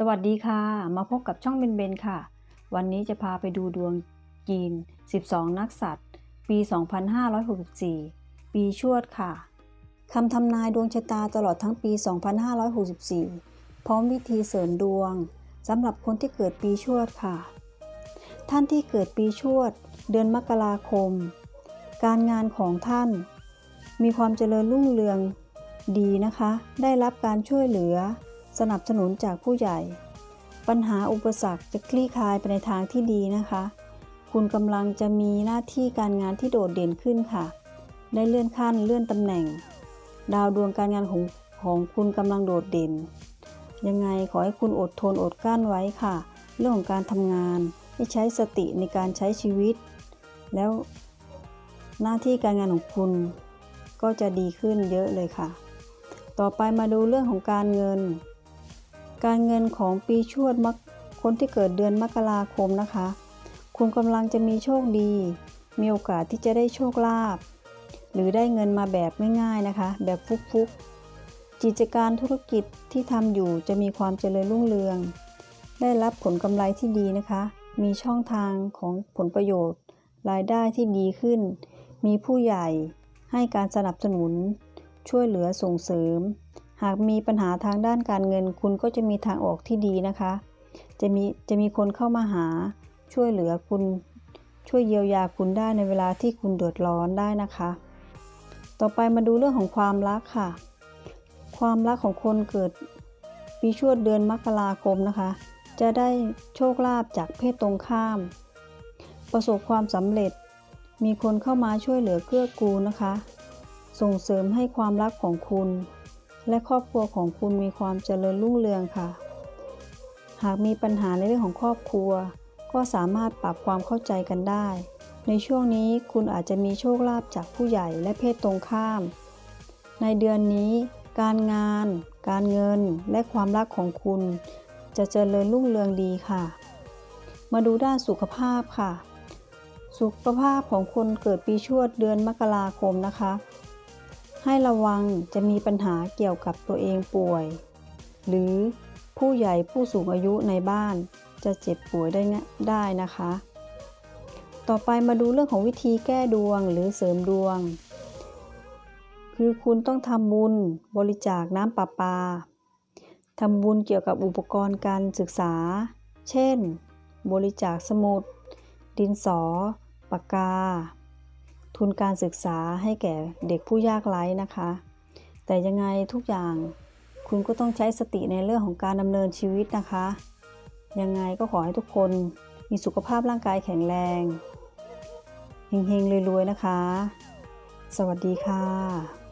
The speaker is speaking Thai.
สวัสดีค่ะ มาพบกับช่องเบนเบนค่ะ วันนี้จะพาไปดูดวงจีน 12 นักสัตว์ ปี 2564 ปีชวดค่ะ คำทำนายดวงชะตาตลอดทั้งปี 2564 พร้อมวิธีเสริมดวงสำหรับคนที่เกิดปีชวดค่ะ ท่านที่เกิดปีชวด เดือนมกราคม การงานของท่าน มีความเจริญรุ่งเรืองดีนะคะ ได้รับการช่วยเหลือ สนับสนุนจากผู้ใหญ่ ปัญหาอุปสรรคจะคลี่คลายไปในทางที่ดีนะคะ คุณกำลังจะมีหน้าที่การงานที่โดดเด่นขึ้นค่ะ ได้เลื่อนขั้นเลื่อนตำแหน่ง ดาวดวงการงานของของคุณกำลังโดดเด่น ยังไงขอให้คุณอดทนอดกลั้นไว้ค่ะ เรื่องของการทำงานให้ใช้สติในการใช้ชีวิต แล้วหน้าที่การงานของคุณก็จะดีขึ้นเยอะเลยค่ะ ต่อไปมาดูเรื่องของการเงิน การเงินของปีชวดมักคนที่เกิดเดือนมกราคมนะคะ คุณกำลังจะมีโชคดี มีโอกาสที่จะได้โชคลาภหรือได้เงินมาแบบง่ายๆนะคะ แบบฟุกๆกิจการธุรกิจที่ทำอยู่จะมีความเจริญรุ่งเรือง ได้รับผลกำไรที่ดีนะคะ มีช่องทางของผลประโยชน์ รายได้ที่ดีขึ้น มีผู้ใหญ่ให้การสนับสนุน ช่วยเหลือส่งเสริม หากมีปัญหาทางด้านการเงิน คุณก็จะมีทางออกที่ดีนะคะ จะมีจะมีคนเข้ามาหาช่วยเหลือคุณ ช่วยเยียวยาคุณได้ในเวลาที่คุณเดือดร้อนได้นะคะ ต่อไปมาดูเรื่องของความรักค่ะ ความรักของคนเกิดปีชวดเดือนมกราคมนะคะ จะได้โชคลาภจากเพศตรงข้าม ประสบความสำเร็จ มีคนเข้ามาช่วยเหลือเกื้อกูลนะคะ ส่งเสริมให้ความรักของคุณ และครอบครัวของคุณมีความเจริญรุ่งเรืองค่ะ หากมีปัญหาในเรื่องของครอบครัว ก็สามารถปรับความเข้าใจกันได้ ในช่วงนี้คุณอาจจะมีโชคลาภจากผู้ใหญ่และเพศตรงข้าม ในเดือนนี้ การงาน การเงินและความรักของคุณ จะเจริญรุ่งเรืองดีค่ะ มาดูด้านสุขภาพค่ะ สุขภาพของคนเกิดปีชวดเดือนมกราคมนะคะ ให้ระวังจะมีปัญหาเกี่ยวกับตัวเองป่วย หรือผู้ใหญ่ผู้สูงอายุในบ้านจะเจ็บป่วยได้ง่ะได้นะคะ ต่อไปมาดูเรื่องของวิธีแก้ดวงหรือเสริมดวง คือคุณต้องทำบุญบริจาคน้ำประปาทำบุญเกี่ยวกับอุปกรณ์การศึกษา เช่น บริจาคสมุด ดินสอ ปากกา ทุนการศึกษาให้แก่เด็กผู้ยากไร้นะคะ แต่ยังไงทุกอย่างคุณก็ต้องใช้สติในเรื่องของการดำเนินชีวิตนะคะ ยังไงก็ขอให้ทุกคนมีสุขภาพร่างกายแข็งแรงเฮงๆรวยๆนะคะ สวัสดีค่ะ